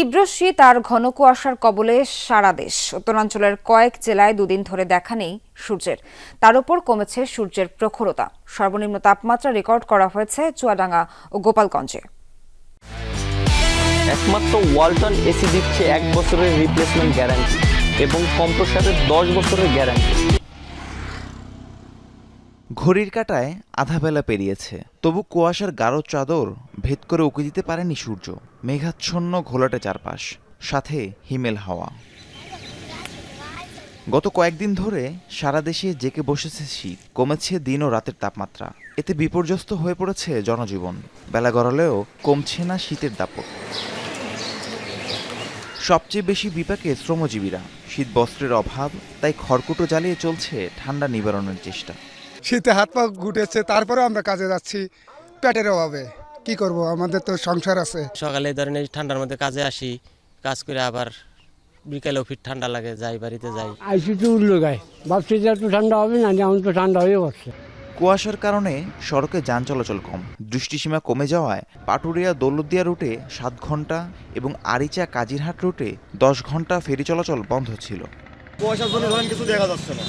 তীব্র শীত আর ঘন কুয়াশার কবলে সারা দেশ। উত্তরাঞ্চলের কয়েক জেলায় দুদিন ধরে দেখা নেই সূর্যের। তার উপর কমেছে সূর্যের প্রখরতা। সর্বনিম্ন তাপমাত্রা রেকর্ড করা হয়েছে চুয়াডাঙ্গা ও গোপালগঞ্জে। একমাত্র ওয়ালটন এসি দিচ্ছে এক বছরের রিপ্লেসমেন্ট গ্যারান্টি এবং কম্প্রসারের দশ বছরের গ্যারান্টি ঘড়ির কাঁটায় আধা বেলা পেরিয়েছে। তবু কুয়াশার গাঢ় চাদর ভেদ করে উকি দিতে পারেনি সূর্য। মেঘাচ্ছন্ন ঘোলাটে চারপাশ, সাথে হিমেল হাওয়া। গত কয়েকদিন ধরে সারা দেশে জেকে বসেছে শীত, কমেছে দিন ও রাতের তাপমাত্রা। এতে বিপর্যস্ত হয়ে পড়েছে জনজীবন। বেলা গড়ালেও কমছে না শীতের দাপট। সবচেয়ে বেশি বিপাকে শ্রমজীবীরা। শীত বস্ত্রের অভাব, তাই খড়কুটো জ্বালিয়ে চলছে ঠান্ডা নিবারণের চেষ্টা। শীতে হাত পা গুটেছে তারপরেও আমরা কাজে যাচ্ছি পেটের অভাবে। কি করব? আমাদের তো সংসার আছে। সকালে এই ধরেন এই ঠান্ডার মধ্যে কাজে আসি কাজ করে আবার বিকালেও ফির ঠান্ডা লাগে যাই বাড়িতে যাই। আইসি তো উঠল গায়ে। ভাবছি যে একটু ঠান্ডা হবে না যেমন তো ঠান্ডা হয়ে পড়ছে। কুয়াশার কারণে সড়কে যান চলাচল কম। দৃষ্টিসীমা কমে যাওয়ায় পাটুরিয়া দৌলতদিয়া রুটে সাত ঘণ্টা এবং আরিচা কাজিরহাট রুটে দশ ঘণ্টা ফেরি চলাচল বন্ধ ছিল। কুয়াশার জন্য ধরেন কিছু দেখা যাচ্ছে না।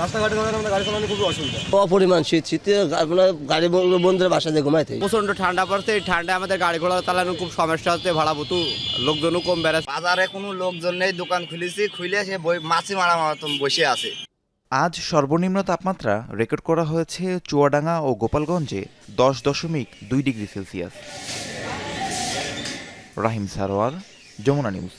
রাস্তাঘাটে আমাদের গাড়ি চালানো খুবই অসুবিধা। অপরিমাণ শীত শীতে আপনার গাড়ি বন্ধুরা বাসাতে ঘুমাইতে প্রচণ্ড ঠান্ডা পড়ছে এই ঠান্ডায় আমাদের গাড়ি ঘোড়া চালানোর খুব সমস্যা হচ্ছে ভাড়া বুতু লোকজনও কম বেড়াচ্ছে বাজারে কোনো লোকজন নেই দোকান খুলেছি খুলে সে মাছি মারা মতন বসে আছে। আজ সর্বনিম্ন তাপমাত্রা রেকর্ড করা হয়েছে চুয়াডাঙ্গা ও গোপালগঞ্জে দশ দশমিক দুই degree Celsius. Rahim Sarwar Jamuna news.